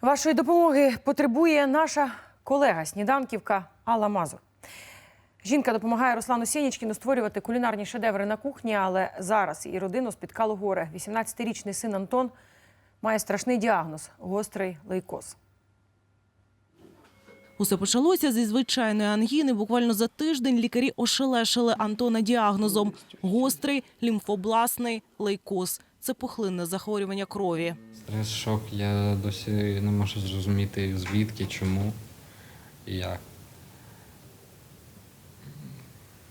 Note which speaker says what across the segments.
Speaker 1: Вашої допомоги потребує наша колега сніданківка Алла Мазур. Жінка допомагає Руслану Сєнічкіну створювати кулінарні шедеври на кухні, але зараз і родину спіткало горе. 18-річний син Антон має страшний діагноз гострий лейкоз.
Speaker 2: Усе почалося зі звичайної ангіни. Буквально за тиждень лікарі ошелешили Антона діагнозом – гострий лімфобласний лейкоз. Це пухлинне захворювання крові.
Speaker 3: Стрес, шок, я досі не можу зрозуміти звідки, чому і як.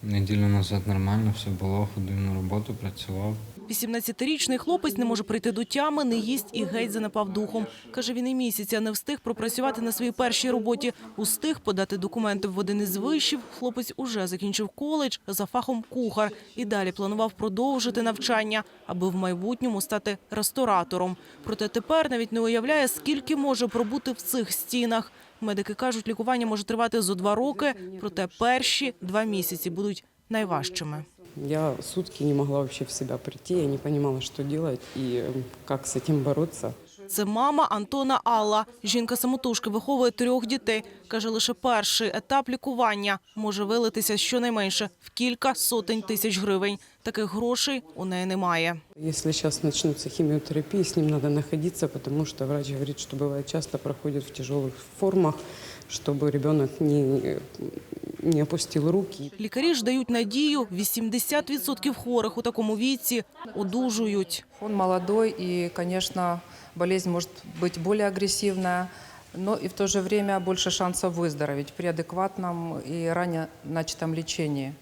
Speaker 3: Неділю назад нормально все було, ходив на роботу, працював.
Speaker 2: 18-річний хлопець не може прийти до тями, не їсть і геть занепав духом. Каже, він і місяця не встиг пропрацювати на своїй першій роботі. Устиг подати документи в один із вишів. Хлопець уже закінчив коледж за фахом кухар і далі планував продовжити навчання, аби в майбутньому стати ресторатором. Проте тепер навіть не уявляє, скільки може пробути в цих стінах. Медики кажуть, лікування може тривати зо два роки, проте перші два місяці будуть найважчими.
Speaker 4: Я сутки не могла вообще в себя прийти, я не понимала, что делать и э, как с этим бороться.
Speaker 2: Це мама Антона Алла. Жінка самотужки виховує трьох дітей. Каже, лише перший етап лікування може вилитися щонайменше в кілька сотень тисяч гривень. Таких грошей у неї немає.
Speaker 4: Если сейчас начнутся химиотерапии, с ним надо находиться, потому что врач говорит, что бывает часто проходит в тяжелых формах, чтобы ребенок не, не опустил руки.
Speaker 2: Лікарі ж дають надію, 80% хворих у такому віці одужують.
Speaker 5: Он молодой, і, конечно, болезнь може бути більш агрессивная, но і в то же время більше шансів выздороветь при адекватному і ранее начатом лечении.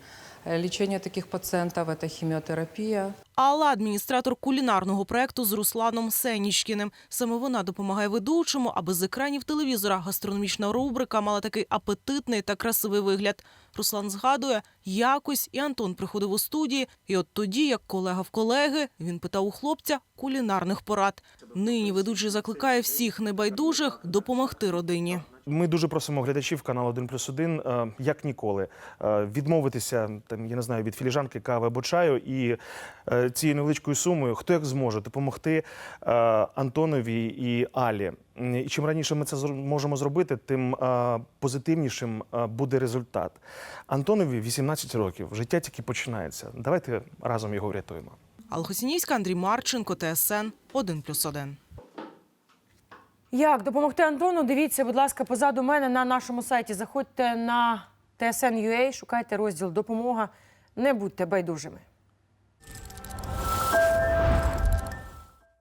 Speaker 5: Э, Лечение таких пациентов – это химиотерапия,
Speaker 2: Алла – адміністратор кулінарного проекту з Русланом Сенічкіним. Саме вона допомагає ведучому, аби з екранів телевізора гастрономічна рубрика мала такий апетитний та красивий вигляд. Руслан згадує, якось і Антон приходив у студії, і от тоді, як колега в колеги, він питав у хлопця кулінарних порад. Нині ведучий закликає всіх небайдужих допомогти родині.
Speaker 6: Ми дуже просимо глядачів каналу 1 плюс 1, е, як ніколи, е, відмовитися там, я не знаю, від філіжанки кави або чаю і е, цією невеличкою сумою, хто як зможе, допомогти Антонові і Алі. І чим раніше ми це зр- можемо зробити, тим позитивнішим буде результат. Антонові 18 років, життя тільки починається. Давайте разом його врятуємо.
Speaker 2: Алла Хосінівська, Андрій Марченко, ТСН 1+,1.
Speaker 1: Як допомогти Антону? Дивіться, будь ласка, позаду мене на нашому сайті. Заходьте на TSN.ua, шукайте розділ Допомога. Не будьте байдужими.